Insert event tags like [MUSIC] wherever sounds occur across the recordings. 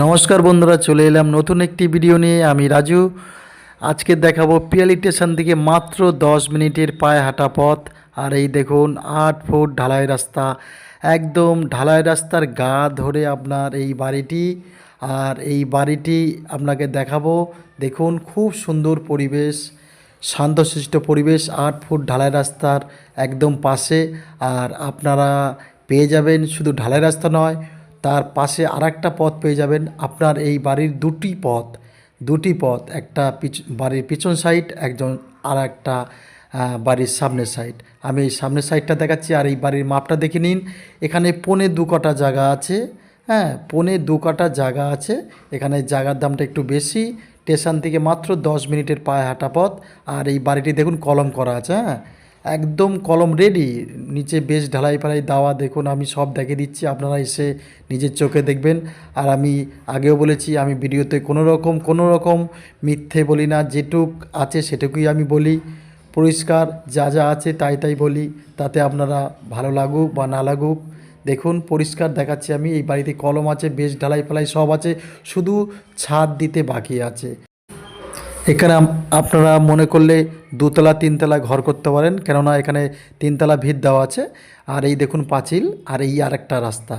নমস্কার বন্ধুরা, চলে এলাম নতুন একটি ভিডিও নিয়ে। আমি রাজু। আজকে দেখাবো পিয়ালি স্টেশন থেকে মাত্র দশ মিনিটের পায়ে হাঁটা পথ। আর এই দেখুন, আট ফুট ঢালাই রাস্তা। একদম ঢালাই রাস্তার গা ধরে আপনার এই বাড়িটি। আর এই বাড়িটি আপনাকে দেখাবো। দেখুন, খুব সুন্দর পরিবেশ, শান্তশিষ্ট পরিবেশ, আট ফুট ঢালাই রাস্তার একদম পাশে। আর আপনারা পেয়ে যাবেন শুধু ঢালাই রাস্তা নয় তার পাশে আর একটা পথ পেয়ে যাবেন। আপনার এই বাড়ির দুটি পথ। দুটি পথ, একটা পিছ, বাড়ির পিছন সাইড, একজন আর একটা বাড়ির সামনের সাইড। আমি এই সামনের সাইডটা দেখাচ্ছি আর এই বাড়ির মাপটা দেখে নিন। এখানে পৌনে দু কটা জায়গা আছে। হ্যাঁ পৌনে দু কাটা জায়গা আছে। এখানে জায়গার দামটা একটু বেশি। স্টেশন থেকে মাত্র দশ মিনিটের পায়ে হাঁটা পথ। আর এই বাড়িটি দেখুন কলম করা আছে হ্যাঁ। একদম কলম রেডি নিচে বেশ ঢালাই ফালাই দেওয়া দেখুন, আমি সব দেখে দিচ্ছি, আপনারা এসে নিজের চোখে দেখবেন। আর আমি আগেও বলেছি, আমি ভিডিওতে কোনো রকম কোনো রকম মিথ্যে বলি না, যেটুক আছে সেটুকুই আমি বলি। পরিষ্কার, যা যা আছে তাই তাই বলি, তাতে আপনারা ভালো লাগুক বা না লাগুক। দেখুন, পরিষ্কার দেখাচ্ছি আমি, এই বাড়িতে কলম আছে, বেশ ঢালাই ফালাই সব আছে, শুধু ছাদ দিতে বাকি আছে। এখানে আপনারা মনে করলে দুতলা, তিনতলা ঘর করতে পারেন, কেননা এখানে তিনতলা ভিত দেওয়া আছে। আর এই দেখুন পাঁচিল, আর এই আরেকটা রাস্তা।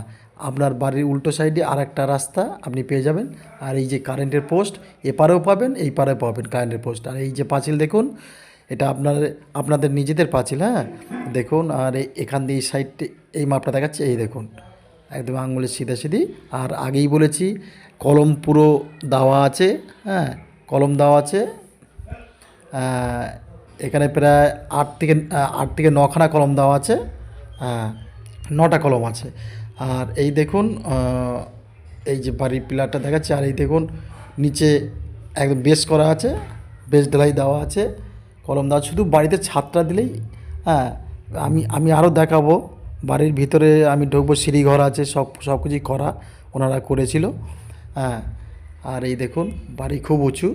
আপনার বাড়ির উল্টো সাইডে আরেকটা রাস্তা আপনি পেয়ে যাবেন। আর এই যে কারেন্টের পোস্ট এপারেও পাবেন এই পারেও পাবেন কারেন্টের পোস্ট আর এই যে পাঁচিল দেখুন, এটা আপনার, আপনাদের নিজেদের পাঁচিল হ্যাঁ? দেখুন, আর এখান দিয়ে এই সাইডে এই মাপটা দেখাচ্ছে, এই দেখুন। একদম আঙুলের সিধা সিধি। আর আগেই বলেছি, কলম পুরো দেওয়া আছে হ্যাঁ? কলম দেওয়া আছে। এখানে প্রায় আট থেকে আট থেকে নখানা কলম দেওয়া আছে। নটা কলম আছে। আর এই দেখুন এই যে বাড়ির পিলারটা দেখাচ্ছে, আর এই দেখুন, নিচে একদম বেস করা আছে বেস ঢালাই দেওয়া আছে, কলম দেওয়া শুধু বাড়িতে ছাদটা দিলেই হ্যাঁ আমি আমি আরও দেখাবো। বাড়ির ভিতরে আমি ঢুকবো সিঁড়ি ঘর আছে, সব সব কিছুই করা ওনারা করেছিল। হ্যাঁ আর এই দেখুন, বাড়ি খুব উঁচু।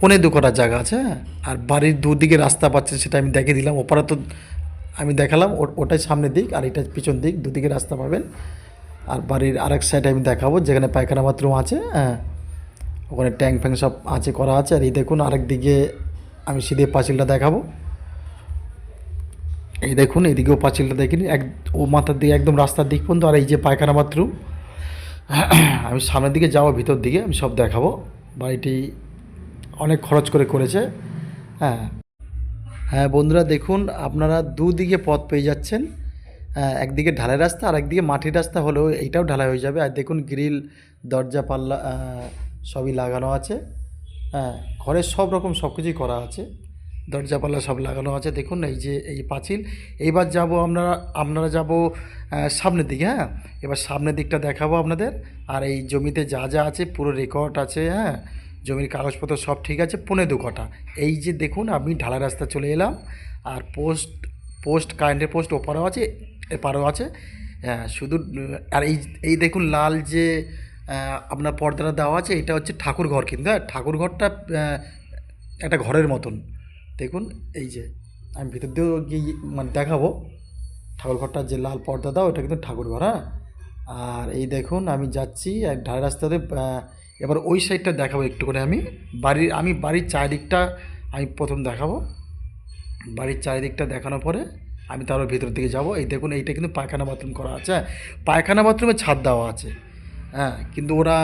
পনে দু কটার জায়গা আছে হ্যাঁ? আর বাড়ির দুদিকে রাস্তা পাচ্ছে সেটা আমি দেখে দিলাম। ওপারে তো আমি দেখালাম ওটাই সামনের দিক আর এটা পিছন দিক, দুদিকে রাস্তা পাবেন। আর বাড়ির আরেক সাইডে আমি দেখাবো, যেখানে পায়খানা বাথরুম আছে হ্যাঁ? ওখানে ট্যাঙ্ক ফ্যাঙ্ক সব আছে, করা আছে। আর এই দেখুন, আরেক দিকে আমি সিধে পাঁচিলটা দেখাবো। এই দেখুন এদিকেও পাঁচিলটা দেখিনি, এক ও মাথার দিকে একদম রাস্তার দিক পর্যন্ত। আর এই যে পায়খানা বাথরুম [COUGHS] আমি সামনের দিকে যাব, ভিতর দিকে, আমি সব দেখাবো। বাড়িটি অনেক খরচ করে করেছে। হ্যাঁ। হ্যাঁ বন্ধুরা, দেখুন, আপনারা দুদিকে পথ পেয়ে যাচ্ছেন। একদিকে ঢালাই রাস্তা আর একদিকে মাটির রাস্তা হলেও এইটাও ঢালাই হয়ে যাবে। আর দেখুন, গ্রিল, দরজা, পাল্লা সবই লাগানো আছে। হ্যাঁ ঘরের সব রকম সব কিছুই করা আছে। দরজা পাল্লা সব লাগানো আছে। দেখুন, এই যে, এই পাঁচিল। এইবার যাব আমরা আপনারা যাব সামনের দিকে হ্যাঁ? এবার সামনের দিকটা দেখাবো আপনাদের। আর এই জমিতে যা যা আছে, পুরো রেকর্ড আছে হ্যাঁ? জমির কাগজপত্র সব ঠিক আছে, পনে দু কটা এই যে দেখুন, আমি ঢালা রাস্তা চলে এলাম। আর পোস্ট পোস্ট কারেন্টের পোস্ট ওপারও আছে, এপারেও আছে। হ্যাঁ শুধু, আর এই এই দেখুন, লাল যে আপনার পর্দাটা দেওয়া আছে, এটা হচ্ছে ঠাকুর ঘর কিন্তু হ্যাঁ? ঠাকুর ঘরটা একটা ঘরের মতন। দেখুন, এই যে, আমি ভিতর দিয়েও গিয়ে মানে দেখাবো। ঠাকুর ঘরটার যে লাল পর্দা দাও, ওটা কিন্তু ঠাকুর ঘর হ্যাঁ? আর এই দেখুন, আমি যাচ্ছি, এক ঢালাই রাস্তাতে এবার ওই সাইডটা দেখাবো একটু করে আমি। বাড়ির আমি বাড়ির চারিদিকটা আমি প্রথম দেখাবো। বাড়ির চারিদিকটা দেখানোর পরে আমি তারও ভিতর দিকে যাব। এই দেখুন, এইটা কিন্তু পায়খানা বাথরুম করা আছে হ্যাঁ? পায়খানা বাথরুমে ছাদ দেওয়া আছে হ্যাঁ? কিন্তু ওরা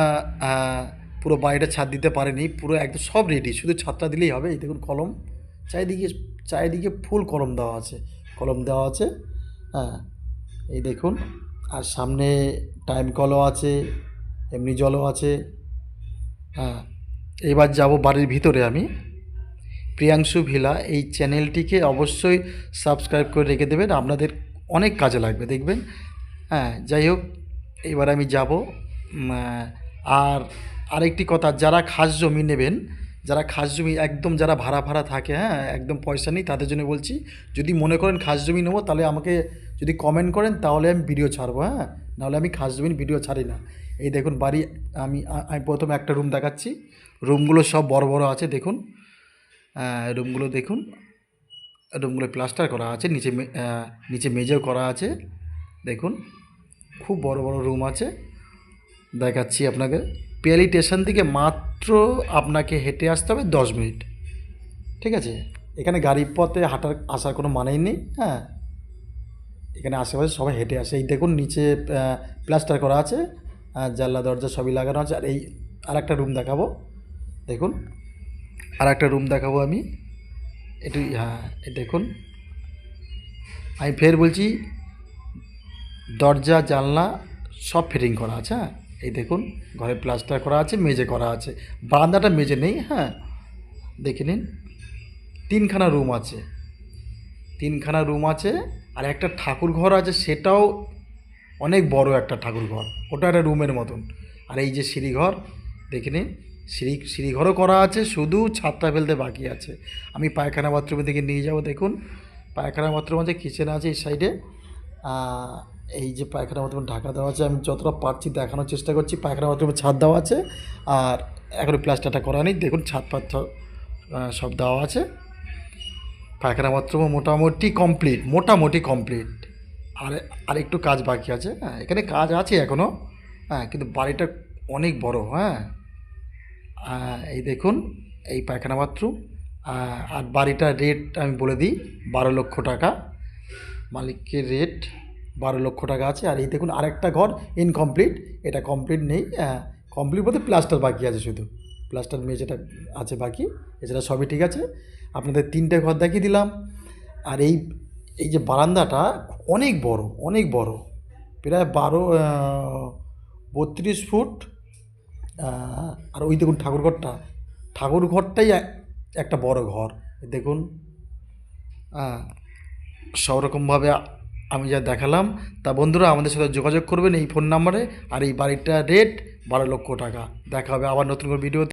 পুরো বাড়িটা ছাদ দিতে পারেনি, পুরো একদম সব রেডি শুধু ছাদটা দিলেই হবে। এই দেখুন, কলম। চারিদিকে চারিদিকে ফুল কলম দেওয়া আছে, কলম দেওয়া আছে হ্যাঁ এই দেখুন, আর সামনে টাইম কলও আছে, এমনি জলও আছে হ্যাঁ এবার যাব বাড়ির ভিতরে আমি, প্রিয়াংশু ভিলা, এই চ্যানেলটিকে অবশ্যই সাবস্ক্রাইব করে রেখে দেবেন, আপনাদের অনেক কাজে লাগবে, দেখবেন হ্যাঁ যাই হোক, এবার আমি যাব আর আরেকটি কথা, যারা খাস জমি নেবেন যারা খাস জমি একদম যারা ভাড়া ভাড়া থাকে হ্যাঁ একদম পয়সা নেই, তাদের জন্য বলছি, যদি মনে করেন খাস জমি নেব, তাহলে আমাকে যদি কমেন্ট করেন, তাহলে আমি ভিডিও ছাড়বো হ্যাঁ? নাহলে আমি খাস জমির ভিডিও ছাড়ি না। এই দেখুন, বাড়ি, আমি আমি প্রথমে একটা রুম দেখাচ্ছি। রুমগুলো সব বড় বড় আছে, দেখুন। রুমগুলো দেখুন। রুমগুলো প্লাস্টার করা আছে, নিচে নিচে মেঝেও করা আছে। দেখুন, খুব বড় বড় রুম আছে। দেখাচ্ছি আপনাকে পিয়ালি স্টেশন থেকে মাত্র আপনাকে হেঁটে আসতে হবে দশ মিনিট। ঠিক আছে? এখানে গাড়ির পথে হাঁটার আসার কোনো মানেই নেই হ্যাঁ? এখানে আশেপাশে সবাই হেঁটে আসে। এই দেখুন নিচে প্লাস্টার করা আছে জানলা, দরজা সবই লাগানো আছে। আর এই আর একটা রুম দেখাবো। দেখুন আর একটা রুম দেখাবো আমি। একটু হ্যাঁ দেখুন। আমি ফের বলছি, দরজা, জানলা সব ফিটিং করা আছে হ্যাঁ? এই দেখুন, ঘরে প্লাস্টার করা আছে মেঝে করা আছে। বারান্দাটা মেঝে নেই হ্যাঁ। দেখে নিন, তিনখানা রুম আছে। তিনখানা রুম আছে, আর একটা ঠাকুর ঘর আছে, সেটাও অনেক বড় একটা ঠাকুর ঘর। ওটা একটা রুমের মতন। আর এই যে সিঁড়িঘর দেখে নিন, সিঁড়ি সিঁড়িঘরও করা আছে, শুধু ছাদটা ফেলতে বাকি আছে। আমি পায়খানা বাথরুমের দিকে নিয়ে যাব, দেখুন। পায়খানা বাথরুম আছে কিচেন আছে এই সাইডে এই যে পায়খানা বাথরুম ঢাকা দেওয়া আছে আমি যতটা পারছি দেখানোর চেষ্টা করছি পায়খানা বাথরুমে ছাদ দেওয়া আছে আর এখনও প্লাস্টারটা করা নেই দেখুন ছাদ পাত সব, দেওয়া আছে। পায়খানা বাথরুমও মোটামুটি কমপ্লিট মোটামুটি কমপ্লিট আর আর একটু কাজ বাকি আছে হ্যাঁ এখানে কাজ আছে এখনও হ্যাঁ কিন্তু বাড়িটা অনেক বড় হ্যাঁ। এই দেখুন এই পায়খানা বাথরুম আর বাড়িটার রেট আমি বলে দিই বারো লক্ষ টাকা। মালিকের রেট বারো লক্ষ টাকা আছে। আর এই দেখুন আরেকটা ঘর ইনকমপ্লিট এটা কমপ্লিট নেই কমপ্লিট বলতে প্লাস্টার বাকি আছে শুধু। প্লাস্টার মেয়ে যেটা আছে বাকি, এছাড়া সবই ঠিক আছে। আপনাদের তিনটে ঘর দেখিয়ে দিলাম। আর এই এই যে বারান্দাটা অনেক বড় অনেক বড়। প্রায় বারো বত্রিশ ফুট। আর ওই দেখুন ঠাকুরঘরটা ঠাকুর ঘরটাই একটা বড় ঘর। দেখুন সব রকমভাবে আমি যা দেখালাম, তা বন্ধুরা আমাদের সাথে যোগাযোগ করবেন এই ফোন নাম্বারে, আর এই বাড়িটা রেট বারো লক্ষ টাকা। দেখা হবে আবার নতুন করে ভিডিও